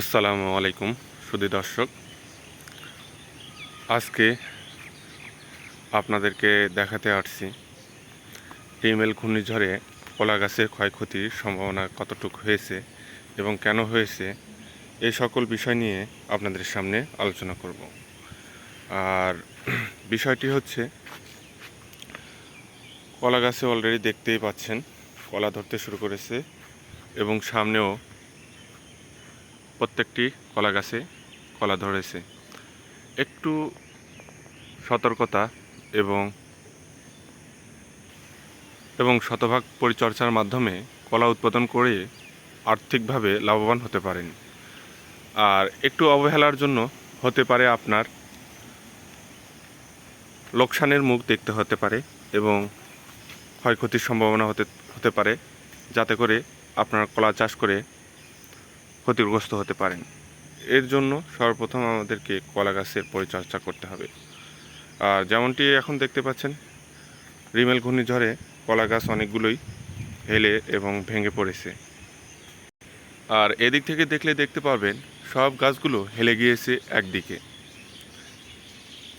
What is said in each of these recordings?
আসসালামু আলাইকুম সুদী দর্শক। আজকে আপনাদেরকে দেখাতে আসছি রিমেল ঘূর্ণিঝড়ে কলা গাছের ক্ষয়ক্ষতির সম্ভাবনা কতটুকু হয়েছে এবং কেন হয়েছে, এই সকল বিষয় নিয়ে আপনাদের সামনে আলোচনা করব। আর বিষয়টি হচ্ছে, কলা গাছে অলরেডি দেখতেই পাচ্ছেন, কলা ধরতে শুরু করেছে এবং সামনেও প্রত্যেকটি কলা গাছে কলা ধরেছে। একটু সতর্কতা এবং এবং শতভাগ পরিচর্যার মাধ্যমে কলা উৎপাদন করে আর্থিকভাবে লাভবান হতে পারেন। আর একটু অবহেলার জন্য হতে পারে আপনার লোকসানের মুখ দেখতে হতে পারে এবং ক্ষয়ক্ষতির সম্ভাবনা হতে হতে পারে। যাতে করে আপনার কলা চাষ করে ক্ষতিগ্রস্ত হতে পারেন। এর জন্য সর্বপ্রথম আমাদেরকে কলা গাছের পরিচর্যা করতে হবে। আর যেমনটি এখন দেখতে পাচ্ছেন, রিমেল ঘূর্ণিঝড়ে কলা গাছ অনেকগুলোই হেলে এবং ভেঙে পড়েছে। আর এদিক থেকে দেখলে দেখতে পারবেন, সব গাছগুলো হেলে গিয়েছে একদিকে।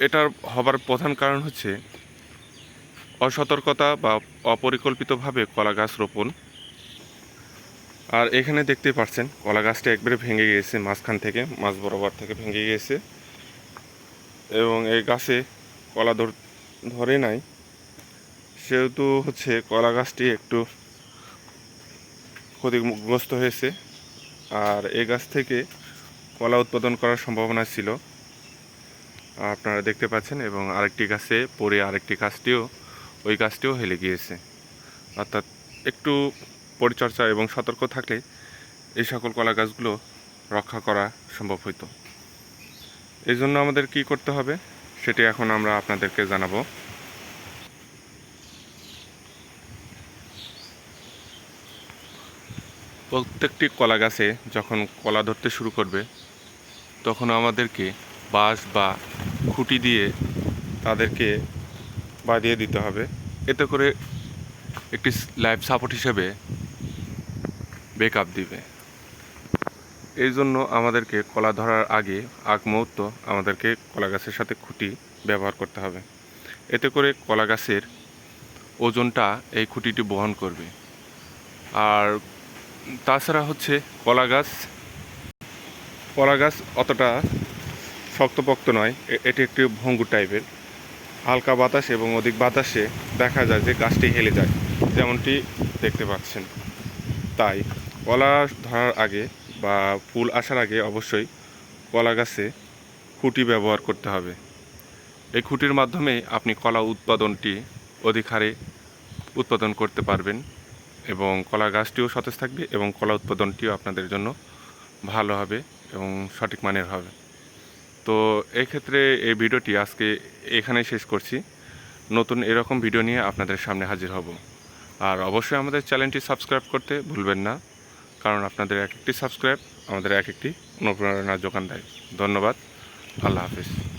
এটার হবার প্রধান কারণ হচ্ছে, অসতর্কতা বা অপরিকল্পিতভাবে কলা গাছ রোপণ আর এখানে দেখতে পাচ্ছেন কলা গাছটা একবারে ভেঙে গিয়েছে, মাঝখান থেকে মাছ বরাবর থেকে ভেঙে গিয়েছে। এবং এই গাছে কলা ধর নাই। সেহেতু হচ্ছে কলা গাছটি একটু ক্ষতিগ্রস্ত হয়েছে। আর এই গাছ থেকে কলা উৎপাদন করার সম্ভাবনা ছিল। আপনারা দেখতে পাচ্ছেন, এবং আরেকটি গাছে পরে আরেকটি গাছটিও, ওই গাছটিও হেলে গিয়েছে। অর্থাৎ একটু পরিচর্যা এবং সতর্ক থাকলে এই সকল কলা গাছগুলো রক্ষা করা সম্ভব হইতো। এই জন্য আমাদের কি করতে হবে সেটি এখন আমরা আপনাদেরকে জানাব। প্রত্যেকটি কলা গাছে যখন কলা ধরতে শুরু করবে, তখন আমাদেরকে বাঁশ বা খুঁটি দিয়ে তাদেরকে বাঁধিয়ে দিতে হবে। এতে করে একটি লাইফ সাপোর্ট হিসেবে বেকআপ দিবে। এই জন্য আমাদেরকে কলা ধরার আগে আগ মুহূর্ত আমাদেরকে কলা গাছের সাথে খুঁটি ব্যবহার করতে হবে। এতে করে কলা গাছের ওজনটা এই খুঁটিটি বহন করবে। আর তাছাড়া হচ্ছে কলা গাছ কলা গাছ অতটা শক্তপোক্ত নয় এটি একটি ভঙ্গুর টাইপের। হালকা বাতাস এবং অধিক বাতাসে দেখা যায় যে গাছটি হেলে যায়, যেমনটি দেখতে পাচ্ছেন। তাই কলা ধরার আগে বা ফুল আসার আগে অবশ্যই কলা গাছে খুঁটি ব্যবহার করতে হবে। এই খুঁটির মাধ্যমে আপনি কলা উৎপাদনটি অধিক হারে উৎপাদন করতে পারবেন এবং কলা গাছটিও সতেজ থাকবে এবং কলা উৎপাদনটিও আপনাদের জন্য ভালো হবে এবং সঠিক মানের হবে। তো ক্ষেত্রে এই ভিডিওটি আজকে এখানেই শেষ করছি। নতুন এরকম ভিডিও নিয়ে আপনাদের সামনে হাজির হব। আর অবশ্যই আমাদের চ্যানেলটি সাবস্ক্রাইব করতে ভুলবেন না। কারণ আপনাদের এক একটি সাবস্ক্রাইব আমাদের এক একটি অনুপ্রেরণার যোগান দেয়। ধন্যবাদ। আল্লাহ হাফিজ।